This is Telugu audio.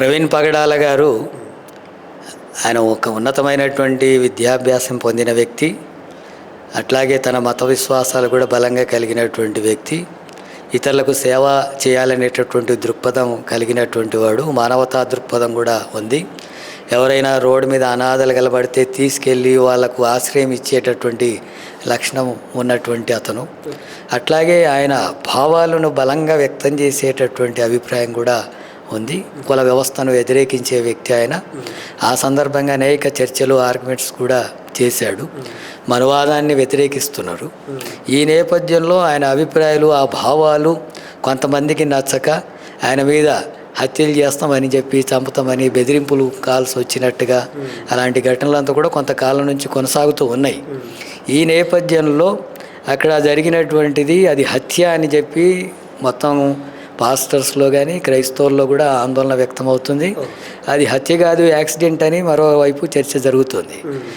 ప్రవీణ్ పగడాల గారు ఆయన ఒక ఉన్నతమైనటువంటి విద్యాభ్యాసం పొందిన వ్యక్తి అట్లాగే తన మత విశ్వాసాలు కూడా బలంగా కలిగినటువంటి వ్యక్తి ఇతరులకు సేవ చేయాలనేటటువంటి దృక్పథం కలిగినటువంటి వాడు మానవతా దృక్పథం కూడా ఉంది. ఎవరైనా రోడ్డు మీద అనాథలు కలబడితే తీసుకెళ్ళి వాళ్ళకు ఆశ్రయం ఇచ్చేటటువంటి లక్షణం ఉన్నటువంటి అతను. అట్లాగే ఆయన భావాలను బలంగా వ్యక్తం చేసేటటువంటి అభిప్రాయం కూడా ఉంది. కుల వ్యవస్థను వ్యతిరేకించే వ్యక్తి ఆయన. ఆ సందర్భంగా అనేక చర్చలు ఆర్గ్యుమెంట్స్ కూడా చేశాడు. మనువాదాన్ని వ్యతిరేకిస్తున్నారు. ఈ నేపథ్యంలో ఆయన అభిప్రాయాలు ఆ భావాలు కొంతమందికి నచ్చక ఆయన మీద హత్యలు చేస్తామని చెప్పి చంపుతామని బెదిరింపులు కాల్సి వచ్చినట్టుగా అలాంటి ఘటనలంతా కూడా కొంతకాలం నుంచి కొనసాగుతూ ఉన్నాయి. ఈ నేపథ్యంలో అక్కడ జరిగినటువంటిది అది హత్య అని చెప్పి మొత్తం పాస్టర్స్లో కానీ క్రైస్తవుల్లో కూడా ఆందోళన వ్యక్తమవుతుంది. అది హత్య కాదు యాక్సిడెంట్ అని మరోవైపు చర్చ జరుగుతుంది.